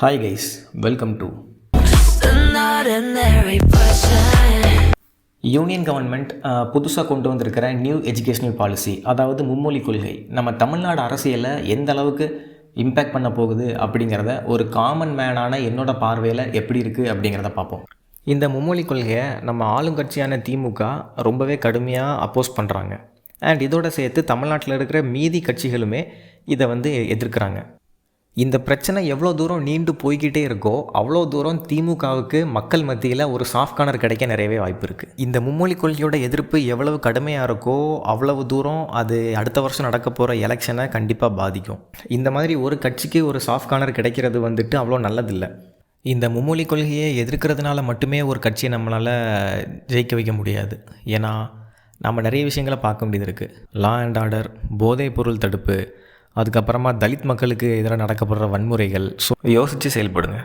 Hi guys welcome to union government புதுசாக கொண்டு வந்திருக்கிற நியூ எஜுகேஷனல் பாலிசி அதாவது மும்மொழி கொள்கை. நம்ம தமிழ்நாடு அரசியலை எந்த அளவுக்கு இம்பேக்ட் பண்ண போகுது அப்படிங்கிறத ஒரு காமன் மேனான என்னோட பார்வையில் எப்படி இருக்குது அப்படிங்கிறத பார்ப்போம். இந்த மும்மொழி கொள்கையை நம்ம ஆளுங்கட்சியான திமுக ரொம்பவே கடுமையாக அப்போஸ் பண்ணுறாங்க அண்ட் இதோட சேர்த்து தமிழ்நாட்டில் இருக்கிற மீதி கட்சிகளுமே இதை வந்து எதிர்க்கிறாங்க. இந்த பிரச்சனை எவ்வளோ தூரம் நீண்டு போய்கிட்டே இருக்கோ அவ்வளோ தூரம் திமுகவுக்கு மக்கள் மத்தியில் ஒரு சாஃப்ட் கார்னர் கிடைக்க நிறையவே வாய்ப்பு இருக்குது இந்த மும்மொழி கொள்கையோட எதிர்ப்பு எவ்வளவு கடுமையாக இருக்கோ அவ்வளவு தூரம் அது அடுத்த வருஷம் நடக்க போகிற எலெக்ஷனை கண்டிப்பாக பாதிக்கும். இந்த மாதிரி ஒரு கட்சிக்கு ஒரு சாஃப்ட் கார்னர் கிடைக்கிறது வந்துட்டு அவ்வளோ நல்லதில்லை. இந்த மும்மொழி கொள்கையை எதிர்க்கிறதுனால மட்டுமே ஒரு கட்சியை நம்மளால் ஜெயிக்க வைக்க முடியாது. ஏன்னா நம்ம நிறைய விஷயங்களை பார்க்க வேண்டியது இருக்குது லா அண்ட் ஆர்டர் போதைப் பொருள் தடுப்பு அதுக்கப்புறமா தலித் மக்களுக்கு எதிராக நடக்கப்படுற வன்முறைகள். ஸோ யோசித்து செயல்படுங்க.